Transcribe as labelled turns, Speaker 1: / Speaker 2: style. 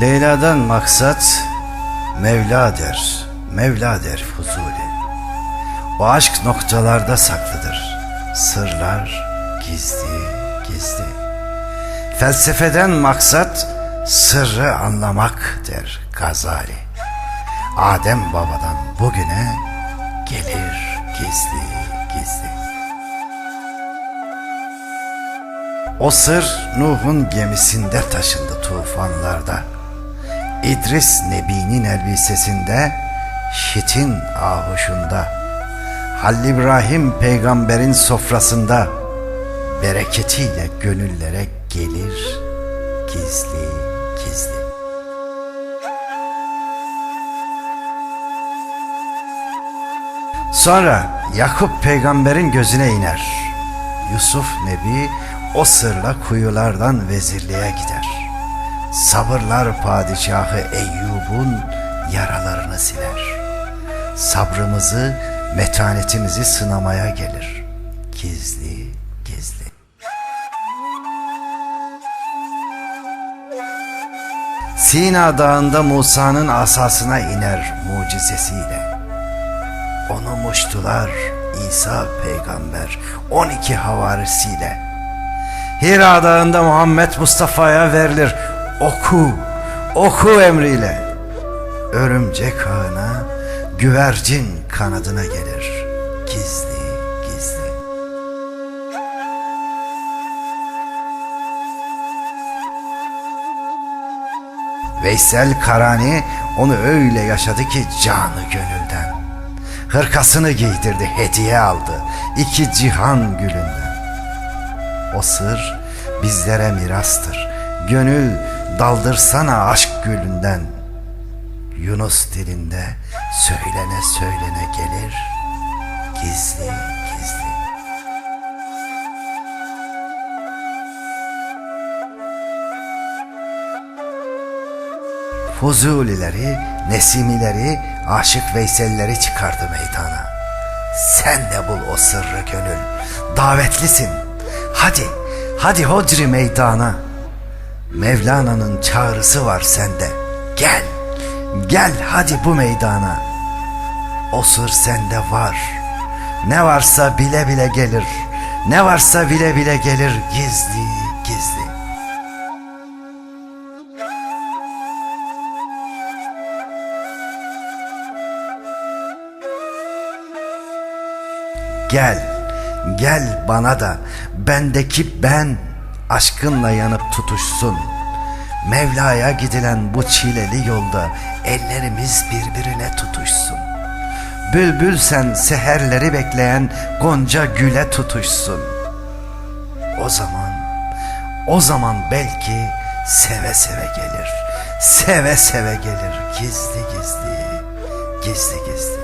Speaker 1: Leyla'dan maksat Mevla der, Mevla der Fuzuli. O aşk noktalarda saklıdır. Sırlar gizli gizli. Felsefeden maksat sırrı anlamak der Gazali. Adem babadan bugüne gelir gizli gizli. O sır Nuh'un gemisinde taşındı tufanlarda. İdris Nebi'nin elbisesinde, Şit'in ahuşunda, Halil İbrahim peygamberin sofrasında, bereketiyle gönüllere gelir gizli gizli. Sonra Yakup peygamberin gözüne iner. Yusuf Nebi o sırla kuyulardan vezirliğe gider. Sabırlar padişahı Eyyub'un yaralarını siler. Sabrımızı, metanetimizi sınamaya gelir. Gizli, gizli. Sina dağında Musa'nın asasına iner mucizesiyle. Onu muştular İsa peygamber 12 havarisiyle. Hira dağında Muhammed Mustafa'ya verilir oku, oku emriyle. Örümcek ağına, güvercin kanadına gelir gizli gizli. Veysel Karani onu öyle yaşadı ki canı gönülden. Hırkasını giydirdi, hediye aldı. iki cihan gülünden. O sır bizlere mirastır. Gönül daldırsana aşk gülünden. Yunus dilinde söylene söylene gelir. Gizli gizli. Fuzulileri, Nesimileri, Aşık Veyselleri çıkardı meydana. Sen de bul o sırrı gönül. Davetlisin. Hadi, hadi hodri meydana. Mevlana'nın çağrısı var sende. Gel, gel hadi bu meydana. O sır sende var. Ne varsa bile bile gelir. Ne varsa bile bile gelir gizli gizli. Gel, gel bana da bendeki ben aşkınla yanıp tutuşsun. Mevla'ya gidilen bu çileli yolda ellerimiz birbirine tutuşsun. Bülbül sen seherleri bekleyen gonca güle tutuşsun. O zaman, o zaman belki seve seve gelir. Seve seve gelir gizli gizli, gizli gizli.